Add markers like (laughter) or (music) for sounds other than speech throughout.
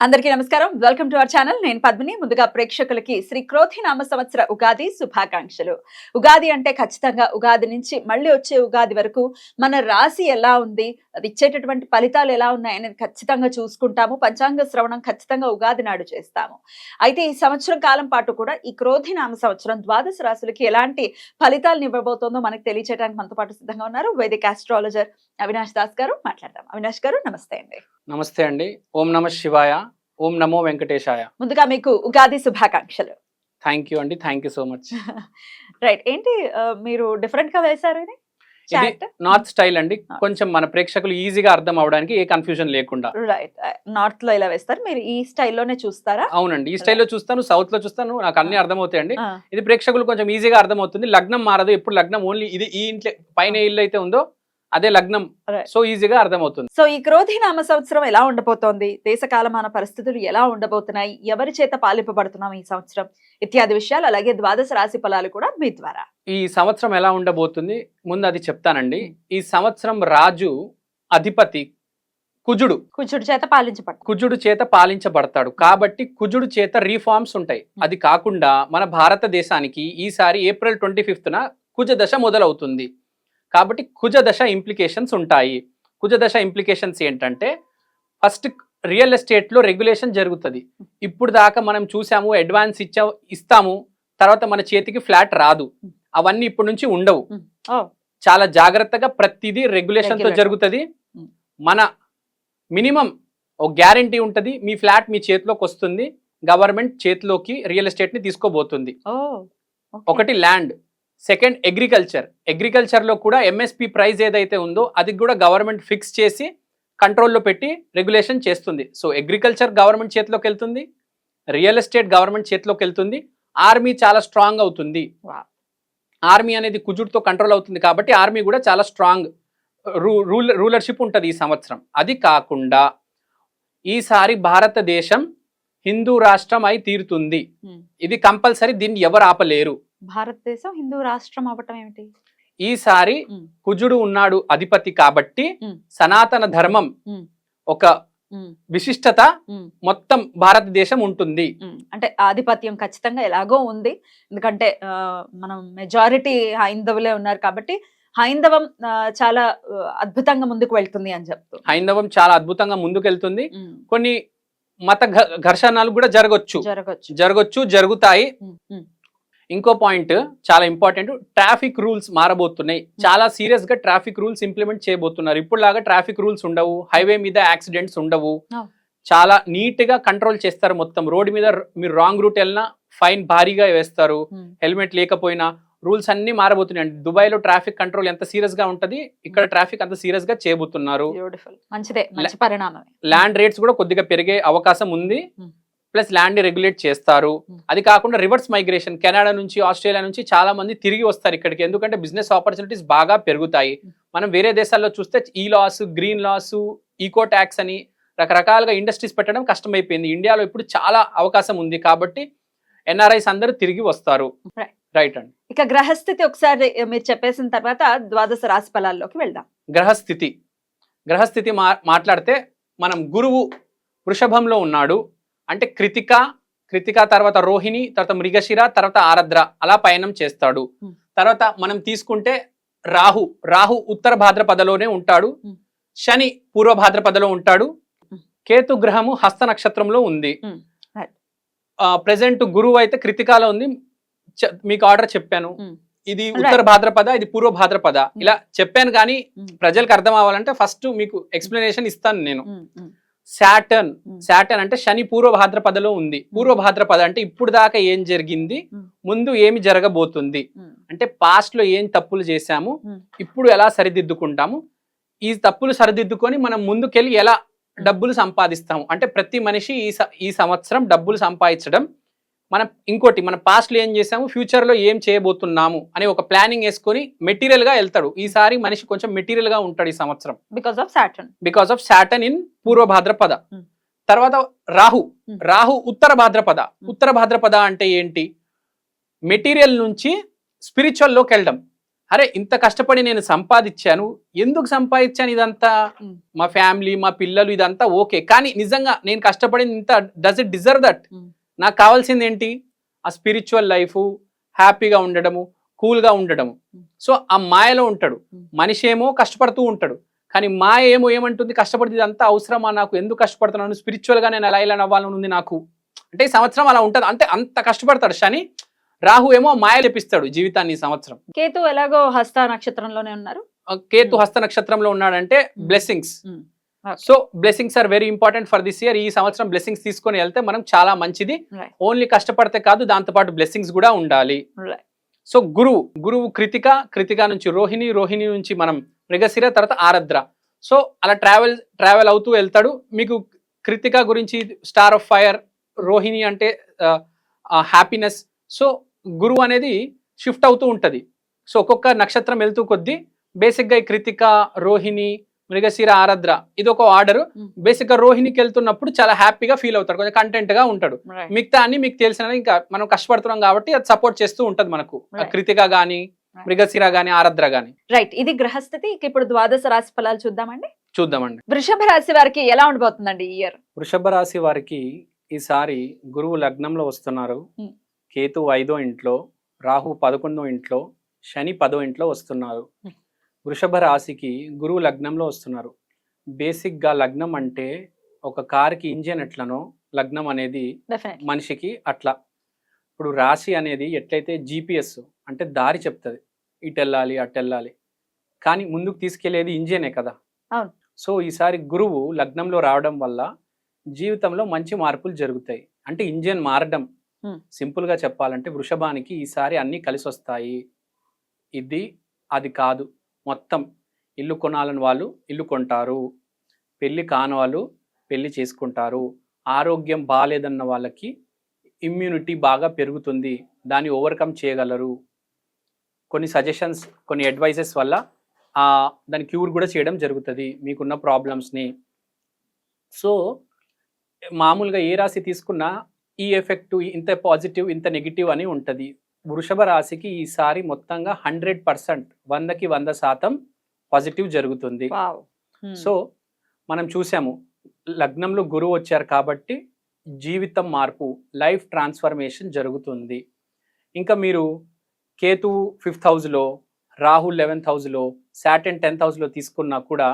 అందరికీ నమస్కారం. Welcome to our channel. నేను పద్మిని. ముందుగా ప్రేక్షకులకి శ్రీ క్రోధి నామ సంవత్సర ఉగాది శుభాకాంక్షలు. ఉగాది అంటే ఖచ్చితంగా ఉగాది నుంచి మళ్ళీ వచ్చే ఉగాది వరకు మన రాశి ఎలా ఉంది అది ఇచ్చేటటువంటి ఫలితాలు ఎలా ఉన్నాయనేది ఖచ్చితంగా చూసుకుంటాము. పంచాంగ శ్రవణం ఖచ్చితంగా ఉగాది నాడు చేస్తాము. అయితే ఈ సంవత్సరం కాలం పాటు కూడా ఈ క్రోధి నామ సంవత్సరం ద్వాదశ రాశులకి ఎలాంటి ఫలితాలను ఇవ్వబోతోందో మనకు తెలియచేయడానికి మనతో పాటు సిద్ధంగా ఉన్నారు వేదిక ఆస్ట్రాలజర్ అవినాష్ దాస్ గారు. మాట్లాడదాం. అవినాష్ గారు నమస్తే అండి. నమస్తే అండి. ఓం నమ శివాయ. ఓం నమో వెంకటేశాయ. ముందుగా మీకు ఉగాది శుభాకాంక్షలు. థ్యాంక్ యూ అండి. Thank you so much right ఏంటి మీరు డిఫరెంట్గా వేశారు ఇది? ఇది చాట్ నార్త్ స్టైల్ అండి. కొంచెం మన ప్రేక్షకులు ఈజీగా అర్థం అవడానికి ఏ కన్ఫ్యూజన్ లేకుండా. రైట్ నార్త్లో ఇలా వేస్తారు. మీరు ఈ స్టైల్లోనే చూస్తారా? అవునండి. ఈ స్టైల్లో చూస్తాను సౌత్లో చూస్తాను. నాకు అన్ని అర్థమవుతాయండి. ఆ, ఇది ప్రేక్షకులు కొంచెం ఈజీగా అర్థమవుతుంది. లగ్నం మారదు. ఎప్పుడు లగ్నం? ఓన్లీ ఇది ఈ ఇంట్లో పైన ఇల్లు అయితే ఉందో అదే లగ్నం. సో ఈజీగా అర్థమవుతుంది. సో ఈ క్రోధి నామ సంవత్సరం ఎలా ఉండబోతోంది? దేశకాలమాన పరిస్థితులు ఎలా ఉండబోతున్నాయి? ఎవరి చేత పాలింపబడుతున్నాం ఈ సంవత్సరం? ఇత్యాది విషయాలు అలాగే ద్వాదశ రాశి ఫలాలు కూడా మీ ద్వారా. ఈ సంవత్సరం ఎలా ఉండబోతుంది? ముందు అది చెప్తానండి. ఈ సంవత్సరం రాజు అధిపతి కుజుడు. కుచుడి చేత పాలించబడు. కుజుడు చేత పాలించబడతాడు. కాబట్టి కుజుడు చేత రీఫార్మ్స్ ఉంటాయి. అది కాకుండా మన భారతదేశానికి ఈసారి ఏప్రిల్ ట్వంటీ ఫిఫ్త్న కుజ దశ మొదలవుతుంది. కాబట్టి కుజ దశ ఇంప్లికేషన్స్ ఉంటాయి. కుజ దశ ఇంప్లికేషన్స్ ఏంటంటే ఫస్ట్ రియల్ ఎస్టేట్లో రెగ్యులేషన్ జరుగుతుంది. ఇప్పుడు దాకా మనం చూసాము అడ్వాన్స్ ఇచ్చా ఇస్తాము తర్వాత మన చేతికి ఫ్లాట్ రాదు. అవన్నీ ఇప్పటి నుంచి ఉండవు. చాలా జాగ్రత్తగా ప్రతిదీ రెగ్యులేషన్తో Regular. జరుగుతుంది. మన మినిమం ఒక గ్యారంటీ ఉంటది మీ ఫ్లాట్ మీ చేతిలోకి వస్తుంది గవర్నమెంట్ చేతిలోకి రియల్ ఎస్టేట్ని తీసుకోబోతుంది. ఒకటి ల్యాండ్ సెకండ్ అగ్రికల్చర్. అగ్రికల్చర్లో కూడా ఎంఎస్పి ప్రైస్ ఏదైతే ఉందో అది కూడా గవర్నమెంట్ ఫిక్స్ చేసి కంట్రోల్లో పెట్టి రెగ్యులేషన్ చేస్తుంది. సో అగ్రికల్చర్ గవర్నమెంట్ చేతిలోకి వెళ్తుంది. రియల్ ఎస్టేట్ గవర్నమెంట్ చేతిలోకి వెళ్తుంది. ఆర్మీ చాలా స్ట్రాంగ్ అవుతుంది. ఆర్మీ అనేది కుజుడితో కంట్రోల్ అవుతుంది కాబట్టి ఆర్మీ కూడా చాలా స్ట్రాంగ్ రూల్ రూలర్షిప్ ఉంటుంది ఈ సంవత్సరం. అది కాకుండా ఈసారి భారతదేశం హిందూ రాష్ట్రం అయి తీరుతుంది. ఇది కంపల్సరీ దీన్ని ఎవరు ఆపలేరు. భారతదేశం హిందూ రాష్ట్రం అవ్వటం ఏమిటి? ఈసారి. కుజుడు ఉన్నాడు అధిపతి కాబట్టి. సనాతన ధర్మం. ఒక విశిష్టత మొత్తం భారతదేశం ఉంటుంది. అంటే ఆధిపత్యం ఖచ్చితంగా ఎలాగో ఉంది. ఎందుకంటే మనం మెజారిటీ హైందవులే ఉన్నారు కాబట్టి హైందవం చాలా అద్భుతంగా ముందుకు వెళ్తుంది అని చెప్తూ. హైందవం చాలా అద్భుతంగా ముందుకెళ్తుంది. ఉమ్, కొన్ని మత ఘర్షణలు కూడా జరగొచ్చు. జరగచ్చు. జరగొచ్చు జరుగుతాయి. ఇంకో పాయింట్ చాలా ఇంపార్టెంట్. Traffic rules మారబోతున్నాయి. చాలా సీరియస్గా ట్రాఫిక్ రూల్స్ ఇంప్లిమెంట్ చేయబోతున్నారు. ఇప్పుడు లాగా ట్రాఫిక్ రూల్స్ ఉండవు. హైవే మీద యాక్సిడెంట్స్ ఉండవు. చాలా నీట్గా కంట్రోల్ చేస్తారు మొత్తం. రోడ్ మీద మీరు రాంగ్ రూట్ వెళ్ళినా ఫైన్ భారీగా వేస్తారు. హెల్మెట్ లేకపోయినా రూల్స్ అన్ని మారబోతున్నాయి. దుబాయ్లో ట్రాఫిక్ కంట్రోల్ ఎంత సీరియస్గా ఉంటది ఇక్కడ ట్రాఫిక్ అంత సీరియస్గా చేయబోతున్నారు ల్యాండ్ రేట్స్ కూడా కొద్దిగా పెరిగే అవకాశం ఉంది. ప్లస్ ల్యాండ్ రెగ్యులేట్ చేస్తారు. Hmm. అది కాకుండా రివర్స్ మైగ్రేషన్ కెనడా నుంచి ఆస్ట్రేలియా నుంచి చాలా మంది తిరిగి వస్తారు ఇక్కడికి. ఎందుకంటే బిజినెస్ ఆపర్చునిటీస్ బాగా పెరుగుతాయి. Hmm. మనం వేరే దేశాల్లో చూస్తే ఈ laws green laws eco tax అని రకరకాలుగా ఇండస్ట్రీస్ పెట్టడం కష్టమైపోయింది. ఇండియాలో ఇప్పుడు చాలా అవకాశం ఉంది కాబట్టి ఎన్ఆర్ఐస్ అందరూ తిరిగి వస్తారు. రైట్ అండి. ఇక గ్రహస్థితి ఒకసారి మీరు చెప్పేసిన తర్వాత ద్వాదశ రాశి ఫలాల్లోకి వెళ్దాం. గ్రహస్థితి. గ్రహస్థితి మా మాట్లాడితే మనం గురువు వృషభంలో ఉన్నాడు. అంటే కృతిక కృతిక తర్వాత రోహిణి తర్వాత మృగశిర తర్వాత ఆరద్ర అలా పయనం చేస్తాడు. తర్వాత మనం తీసుకుంటే రాహు రాహు ఉత్తర భాద్రపదలోనే ఉంటాడు. శని పూర్వ భాద్రపదలో ఉంటాడు. కేతు గ్రహము హస్త నక్షత్రంలో ఉంది. ప్రజెంట్ గురువు అయితే కృతికాలో ఉంది మీకు ఆర్డర్ చెప్పాను. ఇది. ఉత్తర భాద్రపద ఇది పూర్వ భాద్రపద ఇలా చెప్పాను కానీ. ప్రజలకు అర్థం అవ్వాలంటే ఫస్ట్ మీకు ఎక్స్ప్లెనేషన్ ఇస్తాను నేను శాటర్న్. శాటర్న్ అంటే శని పూర్వ భాద్రపదలో ఉంది. పూర్వ భాద్రపద అంటే ఇప్పుడు దాకా ఏం జరిగింది. ముందు ఏమి జరగబోతుంది? అంటే పాస్ట్లో ఏం తప్పులు చేశాము. ఇప్పుడు ఎలా సరిదిద్దుకుంటాము? ఈ తప్పులు సరిదిద్దుకొని మనం ముందుకెళ్ళి ఎలా డబ్బులు సంపాదిస్తాము? అంటే ప్రతి మనిషి ఈ ఈ సంవత్సరం డబ్బులు సంపాదించడం మనం ఇంకోటి మన past లో ఏం చేసాము future లో ఏం చేయబోతున్నాము? అనే ఒక ప్లానింగ్ వేసుకొని మెటీరియల్గా వెళ్తాడు. ఈసారి మనిషి కొంచెం మెటీరియల్గా ఉంటాడు ఈ సంవత్సరం. Because of Saturn because of Saturn in Purva Bhadrapada. Hmm. తర్వాత రాహు. Hmm. రాహు ఉత్తర భాద్రపద. ఉత్తర భాద్రపద అంటే ఏంటి? మెటీరియల్ నుంచి స్పిరిచువల్లోకి వెళ్ళడం. అరే ఇంత కష్టపడి నేను సంపాదించాను. ఎందుకు సంపాదించాను ఇదంతా? Hmm. మా ఫ్యామిలీ మా పిల్లలు ఇదంతా ఓకే. కానీ నిజంగా నేను కష్టపడింది ఇంత does it deserve that Hmm. నాకు కావాల్సింది ఏంటి ఆ స్పిరిచువల్ లైఫ్ హ్యాపీగా ఉండడము కూల్గా ఉండడము. సో ఆ మాయలో ఉంటాడు. మనిషి ఏమో కష్టపడుతూ ఉంటాడు కానీ మాయ ఏమో ఏమంటుంది కష్టపడితే ఇదంతా అవసరమా నాకు ఎందుకు కష్టపడుతున్నాను స్పిరిచువల్గా నేను ఎలా ఇలా అవ్వాలని ఉంది నాకు అంటే ఈ సంవత్సరం అలా ఉంటుంది అంటే అంత కష్టపడతాడు శని రాహు ఏమో మాయ లేపిస్తాడు జీవితాన్ని ఈ సంవత్సరం కేతు ఎలాగో హస్త నక్షత్రంలోనే ఉన్నారు కేతు. హస్త నక్షత్రంలో ఉన్నాడంటే. Blessings. So blessings are very important for this year ఈ సంవత్సరం బ్లెస్సింగ్స్ తీసుకొని వెళ్తే మనం చాలా మంచిది. ఓన్లీ కష్టపడితే కాదు దాంతోపాటు బ్లెస్సింగ్స్ కూడా ఉండాలి. సో గురువు గురువు కృతిక కృతిక నుంచి రోహిణి రోహిణి నుంచి మనం మృగశిర తర్వాత ఆరద్ర. సో అలా ట్రావెల్ ట్రావెల్ అవుతూ వెళ్తాడు. మీకు కృతిక గురించి స్టార్ ఆఫ్ ఫైర్ రోహిణి అంటే హ్యాపీనెస్ సో గురువు అనేది షిఫ్ట్ అవుతూ ఉంటుంది. సో ఒక్కొక్క నక్షత్రం వెళ్తూ కొద్దీ బేసిక్గా ఈ కృతిక రోహిణి మృగశిర ఆరద్ర ఇది ఒక ఆర్డర్. బేసిక్గా రోహిణికి వెళ్తున్నప్పుడు చాలా హ్యాపీగా ఫీల్ అవుతాడు కొంచెం కంటెంట్గా ఉంటాడు. మిగతా అన్ని మీకు తెలిసిన ఇంకా మనం కష్టపడుతున్నాం కాబట్టి అది సపోర్ట్ చేస్తూ ఉంటది మనకు. కృతిక గాని. మృగశిర గాని ఆరద్ర గాని రైట్ ఇది గ్రహస్థితి ఇప్పుడు ద్వాదశ రాశి ఫలాలు చూద్దామండి చూద్దామండి వృషభ రాశి వారికి ఎలా ఉండబోతుందండి ఈ ఇయర్ వృషభ రాశి వారికి ఈసారి గురువు లగ్నంలో వస్తున్నారు. కేతు ఐదో ఇంట్లో రాహు పదకొండో ఇంట్లో శని పదో ఇంట్లో వస్తున్నారు. వృషభ రాశికి గురువు లగ్నంలో వస్తున్నారు. బేసిక్గా లగ్నం అంటే ఒక కార్కి ఇంజిన్ ఎట్లనో లగ్నం అనేది మనిషికి అట్లా. ఇప్పుడు రాశి అనేది ఎట్లయితే జీపీఎస్ అంటే దారి చెప్తుంది. ఇటు వెళ్ళాలి అటు వెళ్ళాలి కానీ ముందుకు తీసుకెళ్ళేది ఇంజనే కదా. సో ఈసారి గురువు లగ్నంలో రావడం వల్ల జీవితంలో మంచి మార్పులు జరుగుతాయి. అంటే ఇంజన్ మారడం. Hmm. సింపుల్గా చెప్పాలంటే వృషభానికి ఈసారి అన్ని కలిసి వస్తాయి ఇది అది కాదు. మొత్తం ఇల్లు కొనాలని వాళ్ళు ఇల్లు కొంటారు. పెళ్ళి కాని వాళ్ళు పెళ్ళి చేసుకుంటారు. ఆరోగ్యం బాగాలేదన్న వాళ్ళకి ఇమ్యూనిటీ బాగా పెరుగుతుంది. దాన్ని ఓవర్కమ్ చేయగలరు. కొన్ని సజెషన్స్ కొన్ని అడ్వైజెస్ వల్ల దాని క్యూర్ కూడా చేయడం జరుగుతుంది. మీకున్న ప్రాబ్లమ్స్ని సో మామూలుగా ఏ రాశి తీసుకున్నా ఈ ఎఫెక్ట్ ఇంత పాజిటివ్ ఇంత నెగిటివ్ అని ఉంటుంది. వృషభ రాశికి ఈసారి మొత్తంగా హండ్రెడ్ పర్సెంట్ వందకి వంద శాతం పాజిటివ్ జరుగుతుంది. వావ్. సో మనం చూసాము లగ్నంలో గురువు వచ్చారు కాబట్టి జీవితం మార్పు లైఫ్ ట్రాన్స్ఫర్మేషన్ జరుగుతుంది. ఇంకా మీరు కేతు ఫిఫ్త్ హౌస్లో రాహుల్ లెవెన్త్ హౌస్లో సాటర్న్ టెన్త్ హౌస్లో తీసుకున్నా కూడా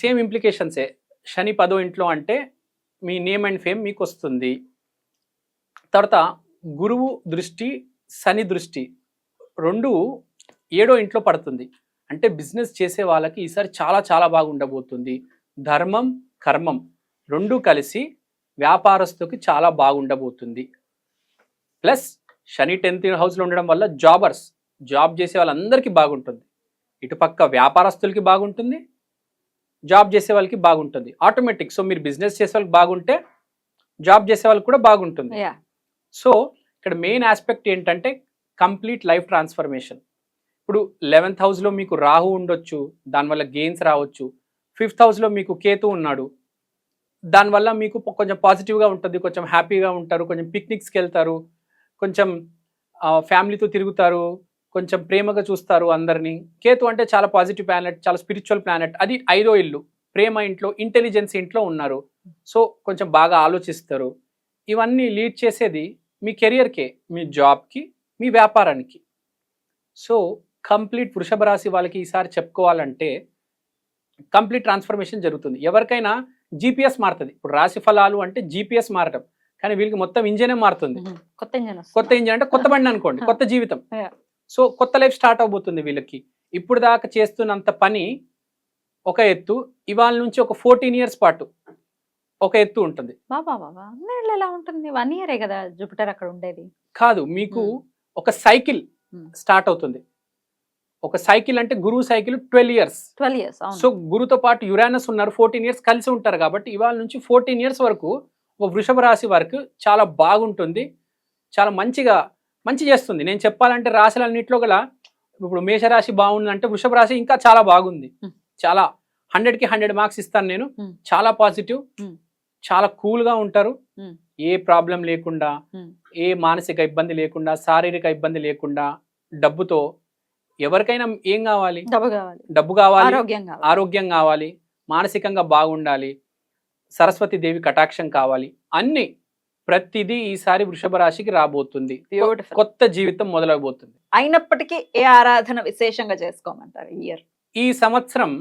సేమ్ ఇంప్లికేషన్సే. శని పదో ఇంట్లో అంటే మీ నేమ్ అండ్ ఫేమ్ మీకు వస్తుంది. తర్వాత గురువు దృష్టి శని దృష్టి రెండు ఏడో ఇంట్లో పడుతుంది. అంటే బిజినెస్ చేసే వాళ్ళకి ఈసారి చాలా చాలా బాగుండబోతుంది. ధర్మం కర్మం రెండు కలిసి వ్యాపారస్తుకి చాలా బాగుండబోతుంది. ప్లస్ శని టెన్త్ హౌస్లో ఉండడం వల్ల జాబర్స్ జాబ్ చేసే వాళ్ళందరికీ బాగుంటుంది. ఇటుపక్క వ్యాపారస్తులకి బాగుంటుంది జాబ్ చేసే వాళ్ళకి బాగుంటుంది. ఆటోమేటిక్ సో మీరు బిజినెస్ చేసే వాళ్ళకి బాగుంటే జాబ్ చేసే వాళ్ళకి కూడా బాగుంటుంది. యా. సో ఇక్కడ మెయిన్ ఆస్పెక్ట్ ఏంటంటే కంప్లీట్ లైఫ్ ట్రాన్స్ఫర్మేషన్ ఇప్పుడు లెవెన్త్ హౌస్లో మీకు రాహు ఉండొచ్చు దానివల్ల గెయిన్స్ రావచ్చు. ఫిఫ్త్ హౌస్లో మీకు కేతు ఉన్నాడు. దానివల్ల మీకు కొంచెం పాజిటివ్గా ఉంటుంది కొంచెం హ్యాపీగా ఉంటారు కొంచెం పిక్నిక్స్కి వెళ్తారు కొంచెం ఫ్యామిలీతో తిరుగుతారు కొంచెం ప్రేమగా చూస్తారు అందరినీ. కేతు అంటే చాలా పాజిటివ్ ప్లానెట్ చాలా స్పిరిచువల్ ప్లానెట్ అది ఐదో ఇల్లు. ప్రేమ ఇంట్లో ఇంటెలిజెన్స్ ఇంట్లో ఉన్నారు. సో కొంచెం బాగా ఆలోచిస్తారు. ఇవన్నీ లీడ్ చేసేది మీ కెరియర్కే మీ జాబ్కి మీ వ్యాపారానికి. సో కంప్లీట్ వృషభ రాశి వాళ్ళకి ఈసారి చెప్పుకోవాలంటే కంప్లీట్ ట్రాన్స్ఫర్మేషన్ జరుగుతుంది. ఎవరికైనా జీపీఎస్ మారుతుంది. ఇప్పుడు రాశి ఫలాలు అంటే జీపీఎస్ మారటం. కానీ వీళ్ళకి మొత్తం ఇంజనే మారుతుంది. కొత్త ఇంజన్ కొత్త ఇంజన్ అంటే కొత్త బండి అనుకోండి. కొత్త జీవితం. సో కొత్త లైఫ్ స్టార్ట్ అవబోతుంది వీళ్ళకి. ఇప్పుడు దాకా చేస్తున్నంత పని ఒక ఎత్తు. ఇవాళ నుంచి ఒక ఫోర్టీన్ ఇయర్స్ పాటు ఒక ఎత్తు ఉంటుంది. బాబా బాబా అన్నేళ్ళు ఎలా ఉంటుంది? వన్ ఇయరే కదా జూపిటర్ అక్కడ ఉండేది. కాదు మీకు. ఒక సైకిల్. స్టార్ట్ అవుతుంది. ఒక సైకిల్ అంటే గురువు cycle twelve years. Twelve years so గురుతో పాటు యురానస్ ఉన్నారు ఫోర్టీన్ ఇయర్స్ కలిసి ఉంటారు కాబట్టి ఇవాళ నుంచి ఫోర్టీన్ ఇయర్స్ వరకు ఒక వృషభ రాశి వారికి చాలా బాగుంటుంది. చాలా మంచిగా మంచి చేస్తుంది. నేను చెప్పాలంటే రాశులన్నింటిలో గల ఇప్పుడు మేషరాశి బాగుందంటే వృషభ రాశి ఇంకా చాలా బాగుంది. చాలా హండ్రెడ్కి హండ్రెడ్ మార్క్స్ ఇస్తాను నేను. చాలా పాజిటివ్. చాలా కూల్గా ఉంటారు. ఏ ప్రాబ్లం లేకుండా. ఏ మానసిక ఇబ్బంది లేకుండా శారీరక ఇబ్బంది లేకుండా డబ్బుతో ఎవరికైనా ఏం కావాలి? డబ్బు కావాలి. డబ్బు కావాలి ఆరోగ్యం కావాలి. మానసికంగా బాగుండాలి సరస్వతి దేవి కటాక్షం కావాలి అన్ని ప్రతిదీ ఈసారి వృషభ రాశికి రాబోతుంది. కొత్త జీవితం మొదలవబోతుంది. అయినప్పటికీ ఏ ఆరాధన విశేషంగా చేసుకోమంటారు ఇయర్? ఈ సంవత్సరం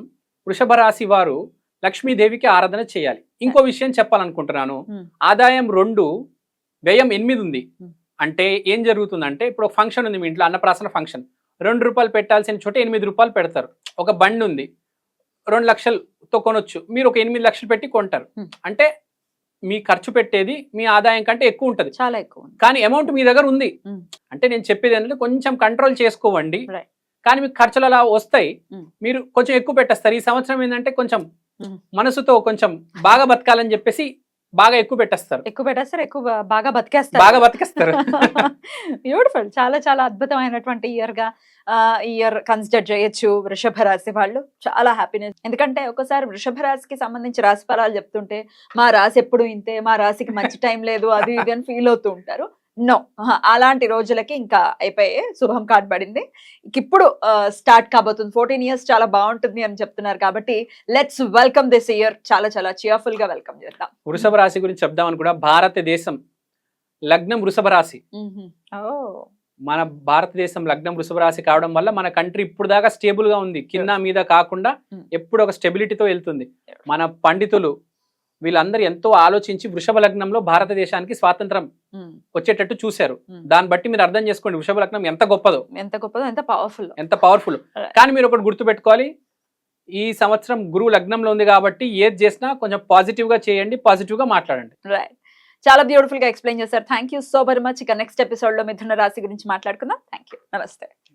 వృషభ రాశి వారు లక్ష్మీదేవికి ఆరాధన చేయాలి ఇంకో విషయం చెప్పాలనుకుంటున్నాను Hmm. ఆదాయం రెండు వ్యయం ఎనిమిది ఉంది Hmm. అంటే ఏం జరుగుతుందంటే ఇప్పుడు ఒక ఫంక్షన్ ఉంది మీ ఇంట్లో అన్నప్రాసన ఫంక్షన్ రెండు రూపాయలు పెట్టాల్సిన చోట ఎనిమిది రూపాయలు పెడతారు ఒక బండి ఉంది రెండు లక్షలతో కొనొచ్చు మీరు ఒక ఎనిమిది లక్షలు పెట్టి కొంటారు Hmm. అంటే మీ ఖర్చు పెట్టేది మీ ఆదాయం కంటే ఎక్కువ ఉంటుంది చాలా ఎక్కువ కానీ అమౌంట్ మీ దగ్గర ఉంది. అంటే నేను చెప్పేది ఏంటంటే కొంచెం కంట్రోల్ చేసుకోవండి. కానీ మీకు ఖర్చులు అలా వస్తాయి. మీరు కొంచెం ఎక్కువ పెట్టేస్తారు ఈ సంవత్సరం ఏంటంటే కొంచెం. మనసుతో కొంచెం బాగా బతకాలని చెప్పేసి బాగా ఎక్కువ పెట్టేస్తారు. ఎక్కువ పెట్టేస్తారు ఎక్కువ బాగా బతికేస్తారు. బాగా బతికేస్తారు. (laughs) బ్యూటిఫుల్ చాలా చాలా అద్భుతమైనటువంటి ఇయర్గా ఇయర్ కన్సిడర్ చేయొచ్చు వృషభ రాశి వాళ్ళు. చాలా హ్యాపీనెస్ ఎందుకంటే ఒకసారి వృషభ రాశికి సంబంధించి రాశి ఫలాలు చెప్తుంటే మా రాశి ఎప్పుడు ఇంతే? మా రాశికి మంచి టైం లేదు. అది ఇది అని ఫీల్ అవుతూ ఉంటారు. నో అలాంటి రోజులకి ఇంకా అయిపోయి శుభం కార్డ్ పడింది ఇక ఇప్పుడు స్టార్ట్ కాబోతుంది. ఫోర్టీన్ ఇయర్స్ చాలా బాగుంటుంది అని చెప్తున్నారు కాబట్టి లెట్స్ వెల్కమ్ దిస్ ఇయర్ చాలా చాలా cheerful గా వెల్కమ్ చేద్దాం. వృషభ రాశి గురించి చెప్దామని కూడా భారతదేశం లగ్నం వృషభ రాశి. మన భారతదేశం లగ్నం వృషభ రాశి కావడం వల్ల మన కంట్రీ ఇప్పుడు దాకా స్టేబుల్గా ఉంది. కింద మీద కాకుండా. ఎప్పుడు ఒక స్టెబిలిటీతో వెళ్తుంది. మన పండితులు వీళ్ళందరూ ఎంతో ఆలోచించి వృషభ లగ్నంలో భారతదేశానికి స్వాతంత్రం వచ్చేటట్టు చూశారు. Hmm. దాన్ని బట్టి మీరు అర్థం చేసుకోండి వృషభ లగ్నం ఎంత గొప్పదో. ఎంత గొప్పదో ఎంత పవర్ఫుల్ ఎంత పవర్ఫుల్. కానీ మీరు ఒకటి గుర్తుపెట్టుకోవాలి ఈ సంవత్సరం గురువు లగ్నంలో ఉంది కాబట్టి ఏది చేసినా కొంచెం పాజిటివ్గా చేయండి పాజిటివ్గా మాట్లాడండి. రైట్ చాలా బ్యూటిఫుల్గా ఎక్స్ప్లెయిన్ చేశారు. Thank you so very much ఇక నెక్స్ట్ ఎపిసోడ్లో మిథున రాశి గురించి మాట్లాడుకుందాం. థ్యాంక్ యూ నమస్తే.